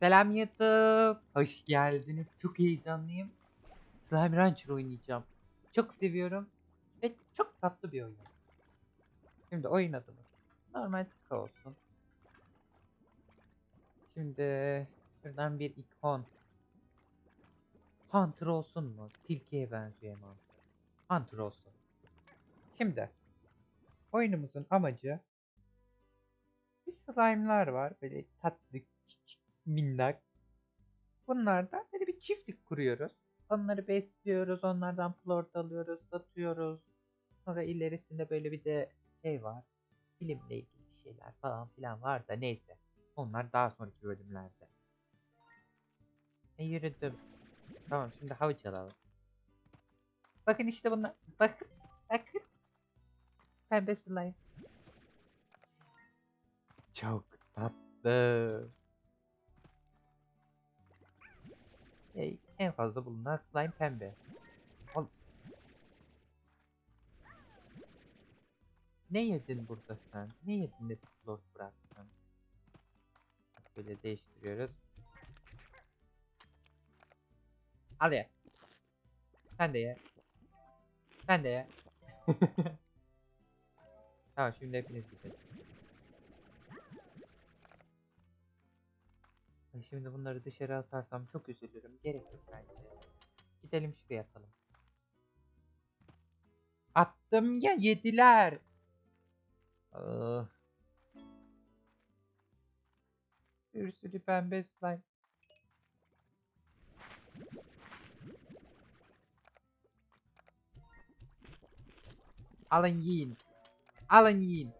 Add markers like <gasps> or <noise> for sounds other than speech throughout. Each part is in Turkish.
Selam YouTube. Hoş geldiniz. Çok heyecanlıyım. Slime Rancher oynayacağım. Çok seviyorum. Ve çok tatlı bir oyun. Şimdi oyun adımız. Normal tıka olsun. Şimdi şuradan bir ikon. Hunter olsun mu? Tilkiye benziyor ama. Hunter olsun. Şimdi oyunumuzun amacı bir slime'lar var. Böyle tatlı, minnak. Bunlardan böyle bir çiftlik kuruyoruz. Onları besliyoruz. Onlardan plort alıyoruz, satıyoruz. Sonra ilerisinde böyle bir de şey var. Bilimle ilgili şeyler falan filan var da neyse. Onlar daha sonraki bölümlerde. Ne yürüdüm. Tamam şimdi havuç alalım. Bakın işte bunlar. Bakın. Bakın. Pembe slime. Çok tatlı. E, en fazla bulunan slime pembe. Al. Ne yedin burada sen? Ne yedin de flor bıraktın? Böyle değiştiriyoruz. Al ye. Sen de ye. Sen de ye. <laughs> tamam şimdi hepiniz gidelim. Şimdi bunları dışarı atarsam çok üzülürüm. Gerek yok bence. Gidelim şuraya atalım. Attım ya yediler. Ah. Bir sürü pembe slime. Alın yiyin. Alın yiyin.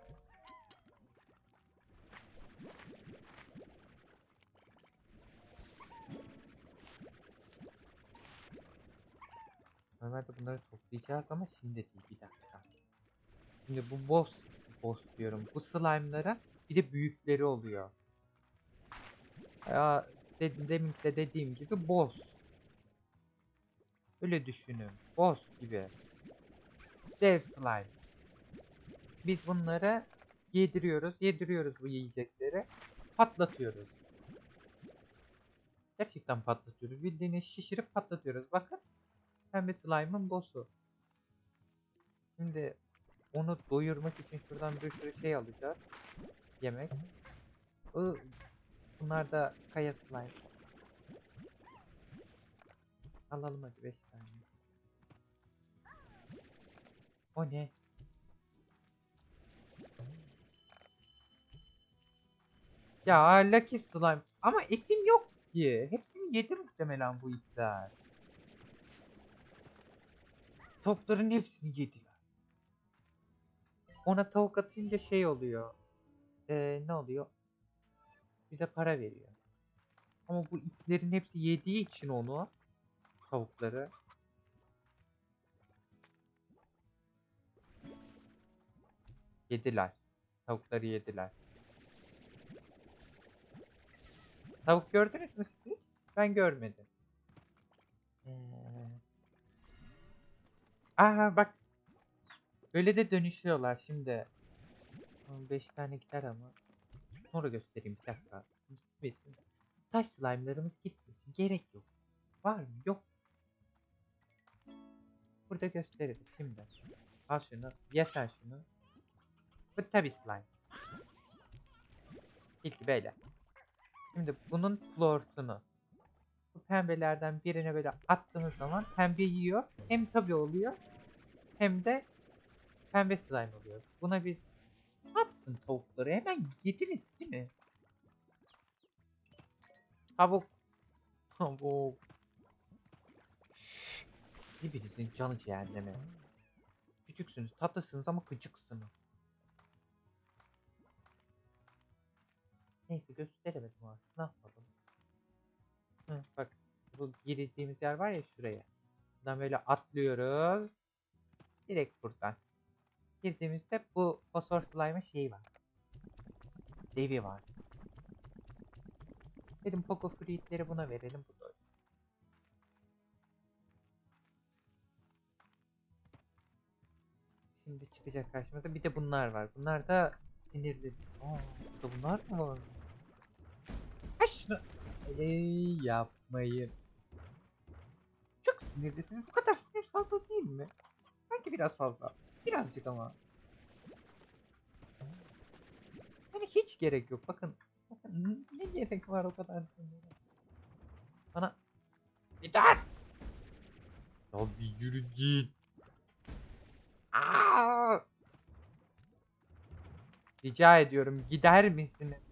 Normalde bunları ama şimdi değil bir dakika. Şimdi bu boss, boss diyorum. Bu slime'lara bir de büyükleri oluyor. Ya dedim demin de dediğim gibi boss. Öyle düşünün. Boss gibi. Dev slime. Biz bunları yediriyoruz, yediriyoruz bu yiyecekleri. Patlatıyoruz. Gerçekten patlatıyoruz. Bildiğiniz şişirip patlatıyoruz. Bakın. Pembe slime'ın boss'u. Şimdi onu doyurmak için şuradan bir sürü şey alacağız. Yemek. Bunlar da kaya slime. Alalım hadi 5 tane. O ne? Ya Lucky Slime. Ama etim yok ki. Hepsini yedi muhtemelen bu itler. Tavukların hepsini yediler. Ona tavuk atınca şey oluyor. Ee, ne oluyor? Bize para veriyor. Ama bu itlerin hepsi yediği için onu tavukları yediler. Tavukları yediler. Tavuk gördünüz mü siz? Ben görmedim. Ee... Aha bak. Böyle de dönüşüyorlar şimdi. 5 tane gider ama. Sonra göstereyim bir dakika. Gitmesin. Taş slime'larımız gitmesin. Gerek yok. Var mı? Yok. Burada gösteririz şimdi. Al şunu. Ye şunu. Bu tabi slime. İlki böyle. Şimdi bunun flortunu. Bu pembelerden birine böyle attığınız zaman pembe yiyor. Hem tabi oluyor. Hem de pembe slime oluyor. Buna biz ne yaptın tavukları? Hemen yediniz değil mi? Tavuk. <laughs> Tavuk. Hepinizin canı cehenneme. Küçüksünüz, tatlısınız ama gıcıksınız. Neyse gösteremedim artık. Ne yapalım? Hı, bak bu girdiğimiz yer var ya şuraya. Buradan böyle atlıyoruz. Direkt buradan. Girdiğimizde bu fosfor slime'ın şeyi var. Devi var. Dedim Poco Fruit'leri buna verelim. Bu da Şimdi çıkacak karşımıza. Bir de bunlar var. Bunlar da sinirli. Aa, burada bunlar mı var? Ha şunu. Ey yapmayın. Çok sinirlisiniz. Bu kadar sinir fazla değil mi? Sanki biraz fazla. Birazcık ama. Yani hiç gerek yok. Bakın. Bakın ne gerek var o kadar? Bana gider. Ya bir yürü git. Aa! Rica ediyorum gider misiniz?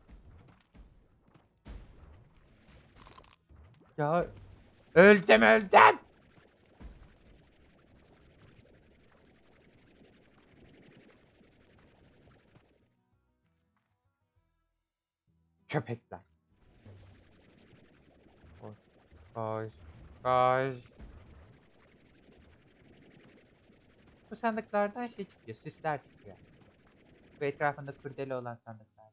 Ya öldüm öldüm. Köpekler. Koş, koş. Bu sandıklardan şey çıkıyor, süsler çıkıyor. Bu etrafında kurdele olan sandıklar.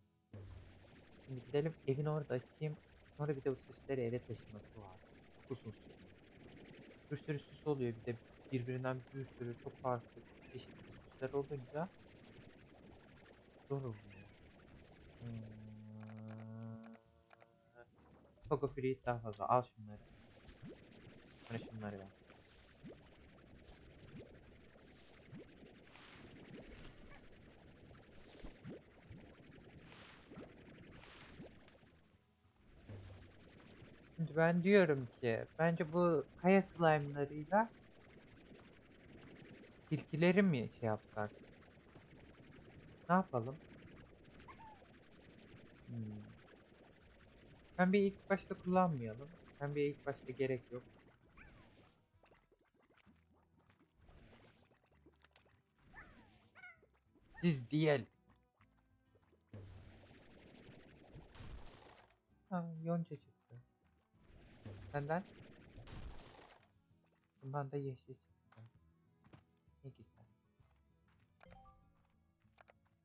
Şimdi gidelim evin orada açayım. Sonra bir de bu süsleri eve taşıması var. Susun süs. Bir sürü süs oluyor bir de birbirinden bir sürü çok farklı çeşitli süsler olunca zor oluyor. Hmm. Poco Free daha fazla. Al şunları. Bana şunları ver. Şimdi ben diyorum ki bence bu kaya slime'larıyla tilkileri mi şey yapsak? Ne yapalım? Hmm. Pembeyi ilk başta kullanmayalım. Pembeye ilk başta gerek yok. Siz değil. Ha, yonca çıktı. Senden? Bundan da yeşil çıktı. Ne güzel.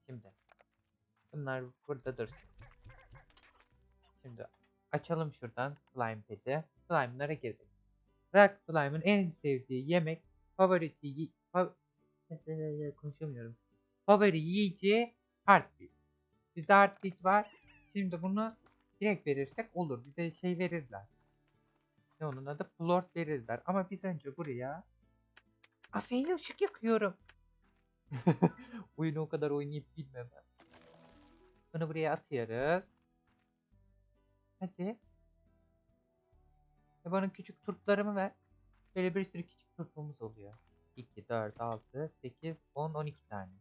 Şimdi. Bunlar burada dursun. Şimdi açalım şuradan slime pad'i. Slime'lara girdik. Rock Slime'ın en sevdiği yemek favoriti yi- fa- <laughs> konuşamıyorum. Favori yiyeceği heartbeat. Bizde heartbeat var. Şimdi bunu direkt verirsek olur. Bize şey verirler. Ne onun adı? Plort verirler. Ama biz önce buraya Afeyle ışık yakıyorum. <laughs> Oyunu o kadar oynayıp bilmem. Bunu buraya atıyoruz. Hadi. Ve bana küçük turplarımı ver. Böyle bir sürü küçük turpumuz oluyor. 2, 4, 6, 8, 10, 12 tane.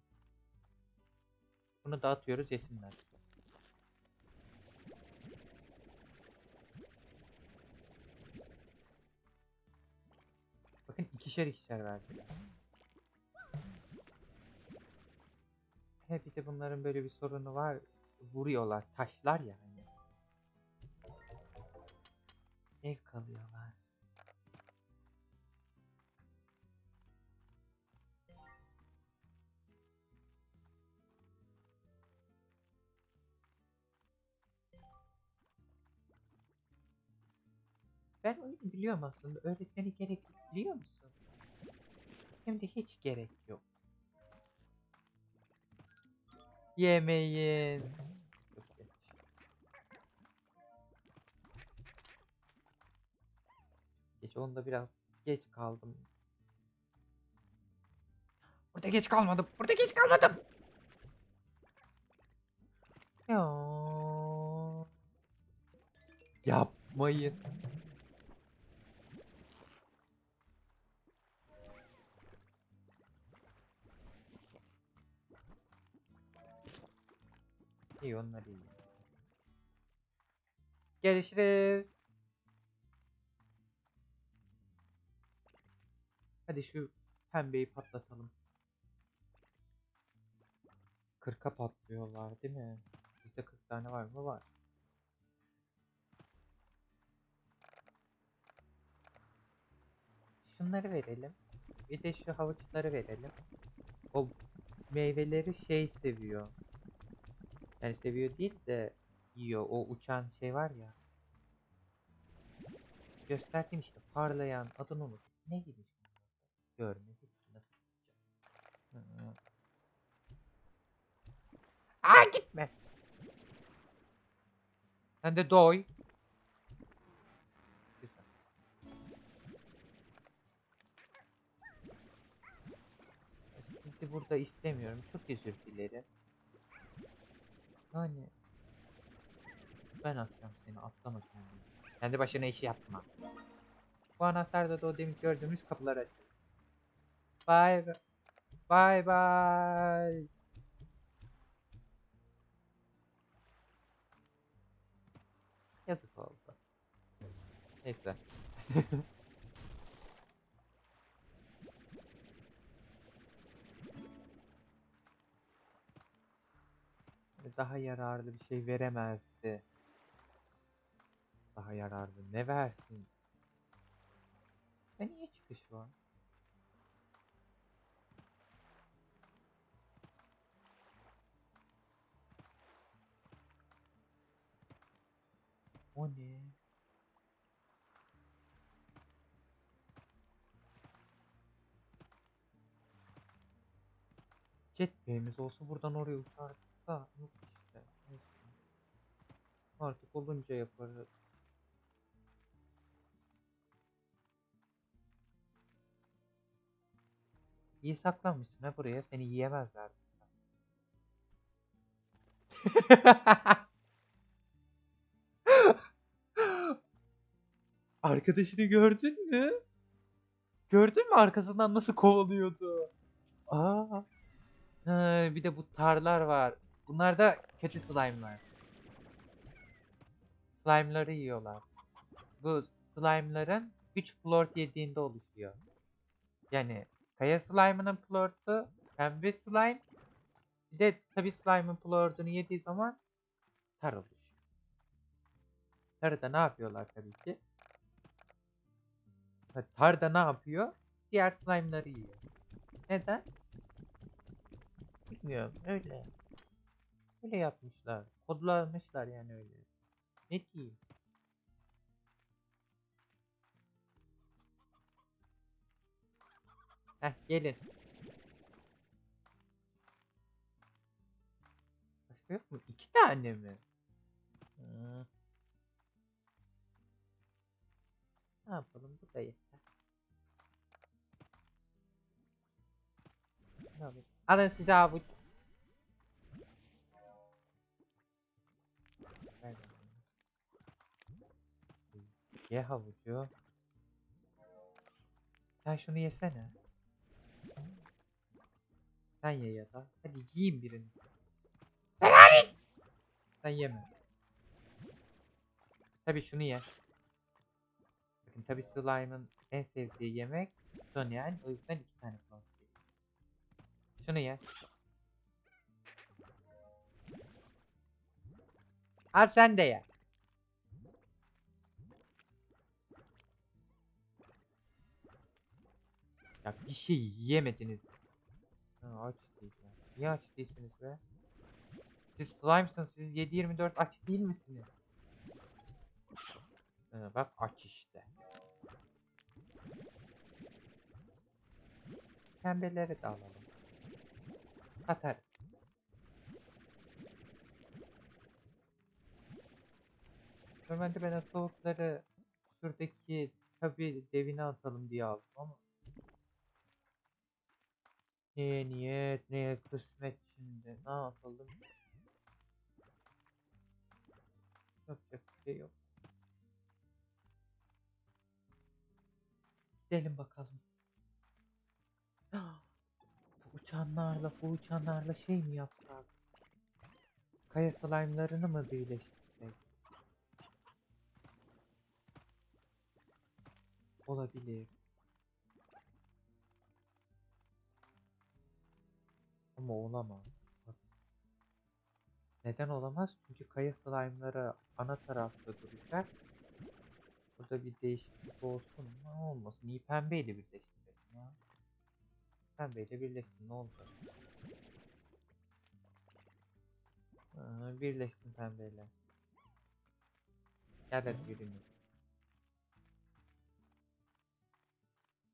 Bunu dağıtıyoruz yesinler. Bakın ikişer ikişer verdi. He bir de bunların böyle bir sorunu var. Vuruyorlar. Taşlar ya Ev kalıyorlar. Ben oyunu biliyorum aslında. Öğretmeni gerek biliyor musun? Hem de hiç gerek yok. Yemeyin. Geç onda biraz geç kaldım. Burada geç kalmadım. Burada geç kalmadım. Ya. Yapmayın. İyi onlar iyi. Görüşürüz. Hadi şu pembeyi patlatalım. 40'a patlıyorlar değil mi? Bizde 40 tane var mı? Var. Şunları verelim. Bir de şu havuçları verelim. O meyveleri şey seviyor. Yani seviyor değil de yiyor. O uçan şey var ya. Gösterdim işte parlayan adını unut. Ne gibi? görmek? Aa gitme. Sen de doy. Sizi burada istemiyorum. Çok özür dilerim. Yani ben atacağım seni atlama sen. Kendi başına işi yapma. Bu anahtarda da o demin gördüğümüz kapıları açıyor. Bye bye. Bye bye. Yazık oldu. Neyse. <laughs> Daha yararlı bir şey veremezdi. Daha yararlı ne versin? E niye çıkış var? O ne? Jetpack'imiz olsa buradan oraya uçardık da yok işte. Neyse. Artık olunca yaparız. İyi saklanmışsın ha buraya. Seni yiyemezler. <laughs> Arkadaşını gördün mü? Gördün mü arkasından nasıl kovalıyordu? Aa. Ha, bir de bu tarlar var. Bunlar da kötü slime'lar. Slime'ları yiyorlar. Bu slime'ların 3 plort yediğinde oluşuyor. Yani kaya slime'ının plortu, pembe slime, bir de tabi slime'ın plortunu yediği zaman tar oluşuyor. Tarı da ne yapıyorlar tabii ki? Tar ne yapıyor? Diğer slime'ları yiyor. Neden? Bilmiyorum öyle. Öyle yapmışlar. Kodlamışlar yani öyle. Ne diyeyim? Heh gelin. Başka yok mu? İki tane mi? Hmm. Ne yapalım? Bu da Alın size avuç. Ye havucu. Sen şunu yesene. Sen ye ya da. Hadi yiyin birini. Sen yeme. Tabi şunu ye. Bakın tabi slime'ın en sevdiği yemek son yani. O yüzden iki tane falan. Şunu ye. Al sen de ye. Ya bir şey yiyemediniz. Ha, aç değilsiniz. Niye aç değilsiniz be? Siz slime'sınız. Siz 7-24 aç değil misiniz? Ha, bak aç işte. Pembeleri de alalım. Atar. Normalde ben o tavukları şuradaki tabi devine atalım diye aldım ama Neye niyet, neye kısmet şimdi. Ne yapalım? Yapacak bir şey yok. Gidelim bakalım. <gasps> Bu uçanlarla, bu uçanlarla şey mi yapsak? Kaya slime'larını mı birleştirsek? Olabilir. Ama olamaz. Neden olamaz? Çünkü kaya slime'ları ana tarafta duracak. Burada bir değişiklik olsun mu? Olmasın. İyi pembeyle birleştirelim. Pembeyle birleşsin ne olacak? Aa, birleşsin pembeyle. Gel hadi yürüyün.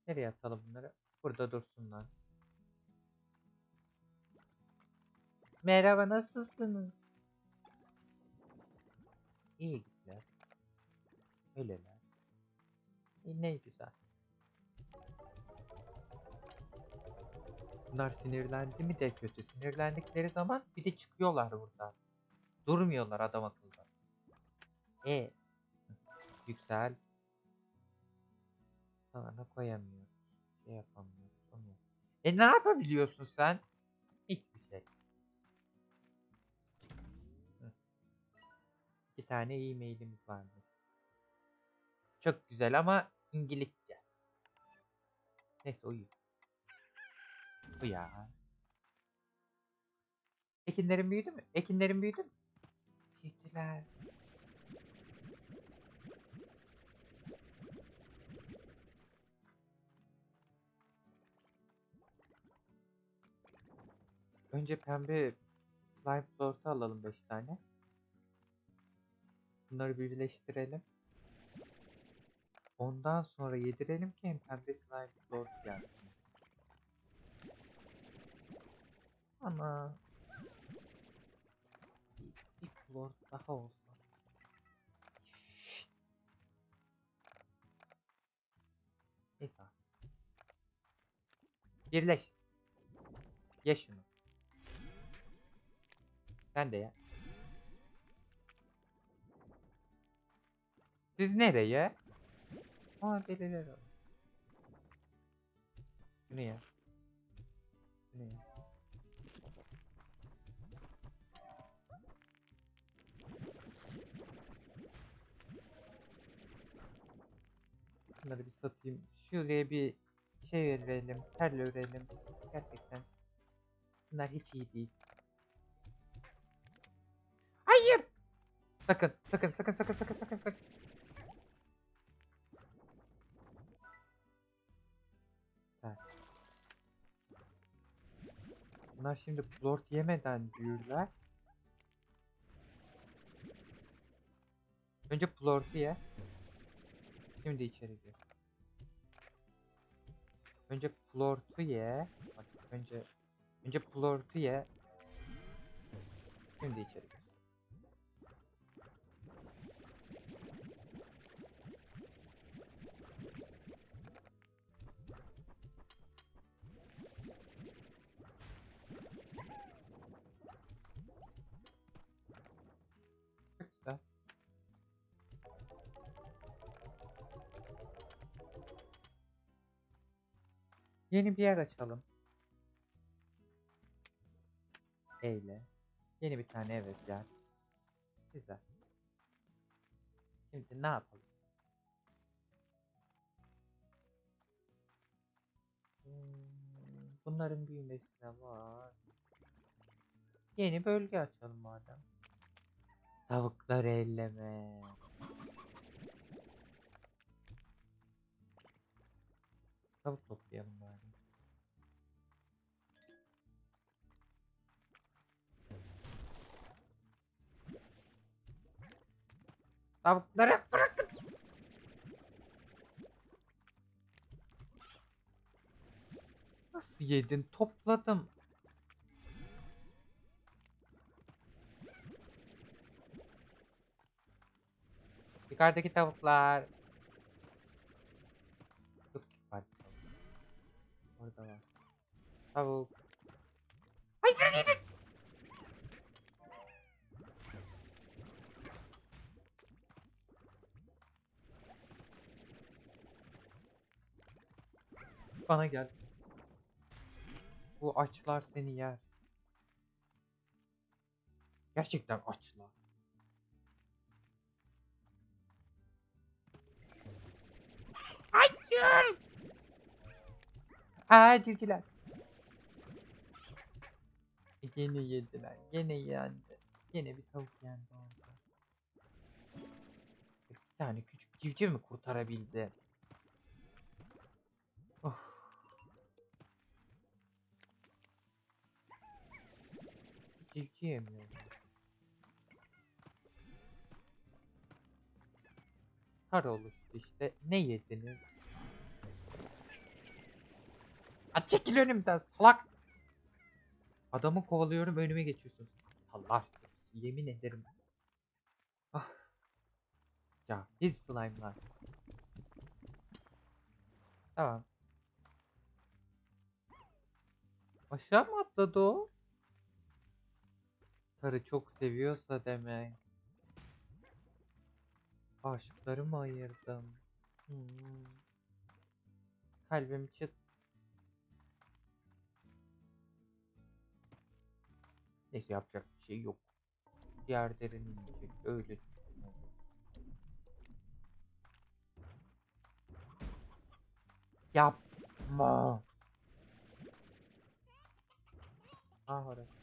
Nereye atalım bunları? Burada dursunlar. Merhaba nasılsınız? İyi gittiler. Öyleler. İyi ne güzel. Bunlar sinirlendi mi de kötü. Sinirlendikleri zaman bir de çıkıyorlar buradan. Durmuyorlar adam akıllı. E. Yüksel. Sana koyamıyoruz. Şey yapamıyoruz. Onu. E ne yapabiliyorsun sen? Hiçbir şey. İki tane e-mailimiz vardı. Çok güzel ama İngilizce. Neyse uyu. Bu ya. Ekinlerin büyüdü mü? Ekinlerin büyüdü mü? Büyüdüler. Önce pembe slime tortu alalım 5 tane. Bunları birleştirelim. Ondan sonra yedirelim ki hem pembe slime tortu gelsin. Ama bir klor daha olsa. Neyse. Birleş. Ye şunu. Sen de ye. Siz nereye? Aa deliler o. Şunu ye. Bunları bir satayım. Şuraya bir şey verelim. Terle örelim. Gerçekten. Bunlar hiç iyi değil. Hayır. Sakın, sakın, sakın, sakın, sakın, sakın, sakın. Bunlar şimdi plort yemeden büyürler. Önce plortu ye. Şimdi içeri gir. Önce plortu ye. Bak önce önce plortu ye. Şimdi içeri gir. Yeni bir yer açalım. Eyle. Yeni bir tane evet gel. Güzel. Şimdi ne yapalım? Hmm, Bunların büyümesine var. Yeni bölge açalım madem. Tavukları elleme. Tavuk toplayalım bari. Tavukları bırakın. Nasıl yedin? Topladım. Yukarıdaki tavuklar. Var. Orada var. Tavuk. Hayır yedin. Bana gel. Bu açlar seni yer. Gerçekten açlar. Hayır. Aa civcivler. Yine yediler. Yine yendi. Yine bir tavuk yendi orada. Bir tane küçük civciv mi kurtarabildi? Civciv yemiyor. Kar oluştu işte. Ne yediniz? At çekil önümden salak. Adamı kovalıyorum önüme geçiyorsun. Allah yemin ederim. Ah. Ya his slime'lar. Tamam. Aşağı mı atladı o? Tarı çok seviyorsa demek. Aşıkları mı ayırdım? Hmm. Kalbim çıt. Neyse yapacak bir şey yok. Diğer derin inecek. Öyle. Yapma. Ah orası.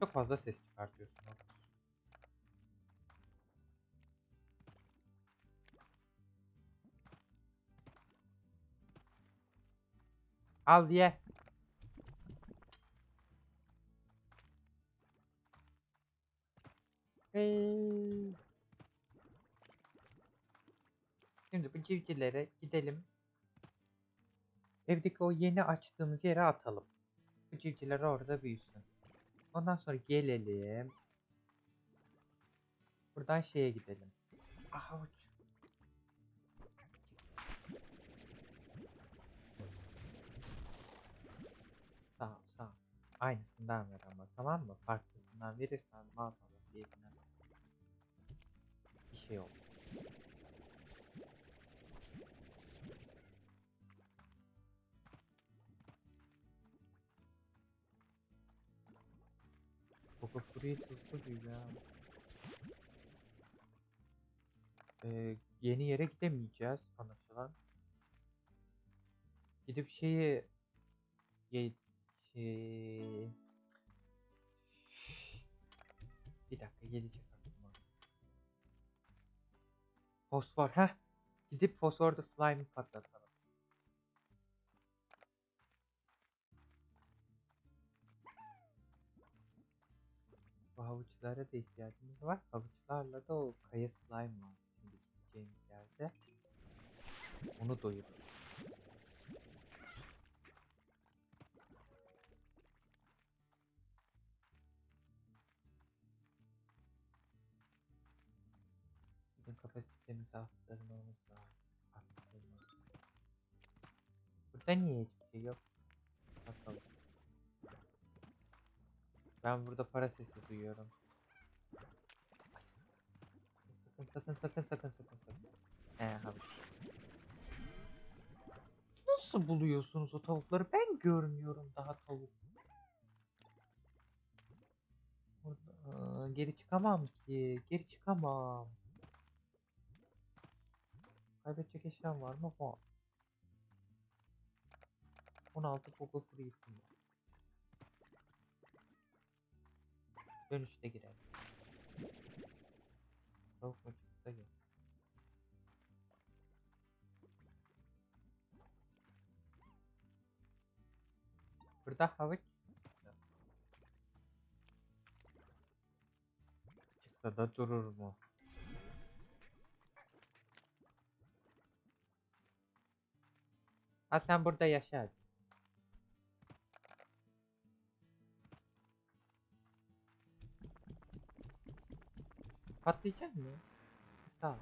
Çok fazla ses çıkartıyorsun. Al ye. Şimdi bu civcivlere gidelim. Evdeki o yeni açtığımız yere atalım. Bu civcivler orada büyüsün. Ondan sonra gelelim. Buradan şeye gidelim. Avuç. Sağ ol, sağ ol. Aynısından ver ama tamam mı? Farklısından verirsen maazallah diyebilir. Bir şey olur. Fruit hızlı büyüyor ha. Ee, yeni yere gidemeyeceğiz anlaşılan. Gidip şeyi şey... Bir dakika gelecek aklıma. Fosfor heh. Gidip fosforda slime patlatalım. Bu havuçlara da ihtiyacımız var. Havuçlarla da o kaya slime var. Şimdi gideceğimiz yerde. Onu doyururuz. Bizim kapasitemizi arttırmamız lazım. Arttırmamız. Burada niye hiçbir şey yok? Ben burada para sesi duyuyorum. Sakın sakın sakın sakın sakın sakın. He. Nasıl buluyorsunuz o tavukları? Ben görmüyorum daha tavuk. Burada, Aa, geri çıkamam ki. Geri çıkamam. Kaybedecek eşyam var mı? Var. 16 Poco Fruit'um Dönüşte girelim. Tavuk mu çıktı gel. Burada havuç. Çıksa da durur mu? Ha sen burada yaşa Patlayacak mı? Sağ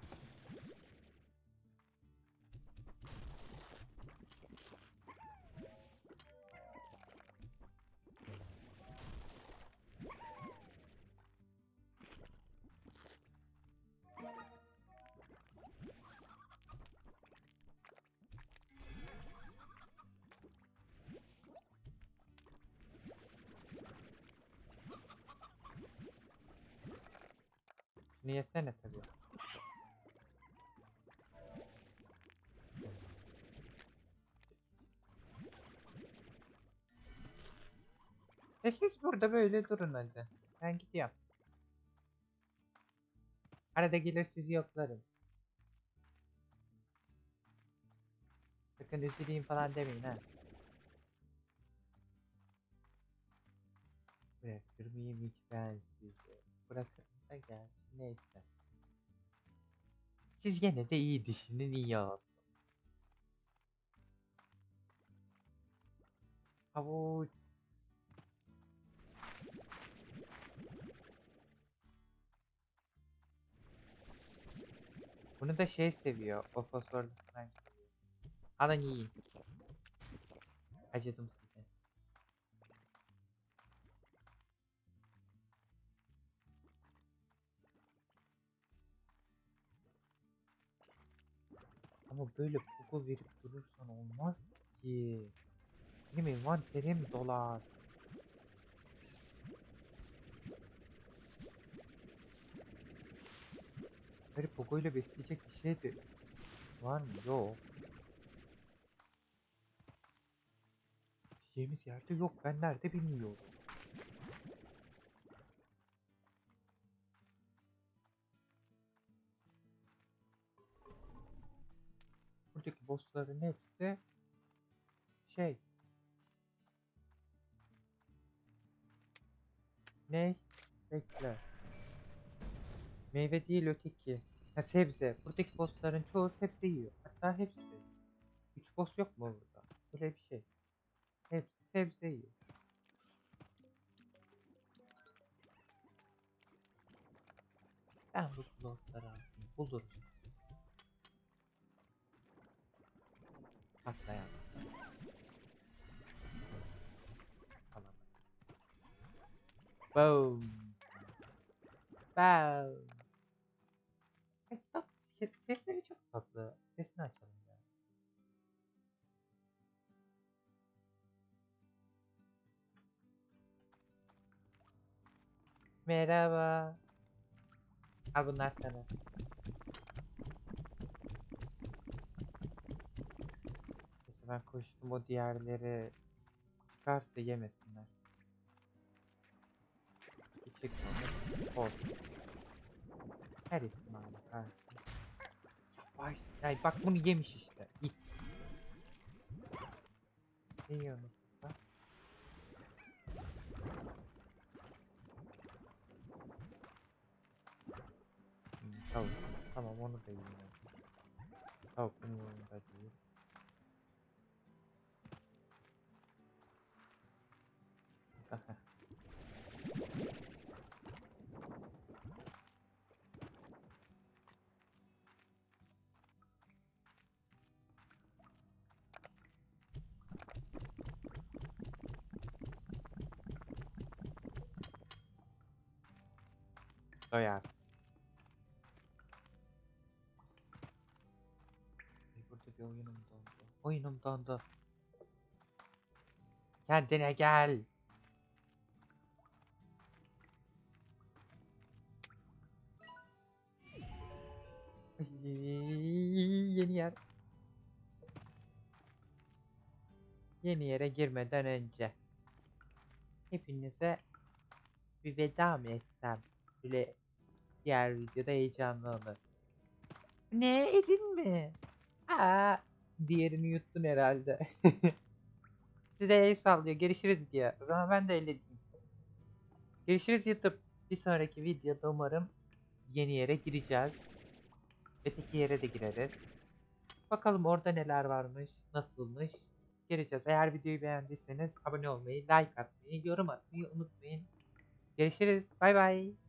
Şunu yesene tabii. E siz burada böyle durun hadi. Ben gidiyorum. Arada gelir sizi yoklarım. Sakın üzüleyim falan demeyin ha. Bırakır mıyım hiç ben sizi? Bırakırım da gel. Neyse. Siz gene de iyi düşünün iyi olsun. Havuç. Bunu da şey seviyor. O fosforlu slime seviyor. Alın yiyin. Acıdım Ama böyle koku verip durursan olmaz ki. Benim envanterim dolar. Böyle pogoyla besleyecek bir şey de var mı? Yok. Yiyeceğimiz yerde yok. Ben nerede bilmiyorum. Buradaki bossların hepsi şey ne? Bekle. Meyve değil öteki. Ha sebze. Buradaki bossların çoğu sebze yiyor. Hatta hepsi. Üç boss yok mu burada? Böyle bir şey. Hepsi sebze yiyor. Ben bu slotları aldım. Bulurum. Patlayan. Tamam. Boom. Boom. Ay, ses- sesleri çok tatlı. Sesini açalım ya. Merhaba. Al bunlar sana. Ben koştum o diğerleri çıkarsa yemesinler. Çek onu. Olsun. Her ihtimali karşı. Yavaş. Ay bak bunu yemiş işte. İt. Ne yiyorsun? Hmm, tavuk. Tamam onu da yiyorum. Tavuk bunun yanında Doyar. Ay, Burada bir oyunum dondu. Oyunum dondu. Kendine gel. Yeni yer. Yeni yere girmeden önce hepinize bir veda mı etsem? Böyle diğer videoda heyecanlı olur. Ne edin mi? Aa, diğerini yuttun herhalde. <laughs> Size el sallıyor. Görüşürüz diyor. O zaman ben de diyeyim. Görüşürüz YouTube. Bir sonraki videoda umarım yeni yere gireceğiz. Öteki yere de gireriz. Bakalım orada neler varmış, nasılmış. Gireceğiz. Eğer videoyu beğendiyseniz abone olmayı, like atmayı, yorum atmayı unutmayın. Görüşürüz. Bay bay.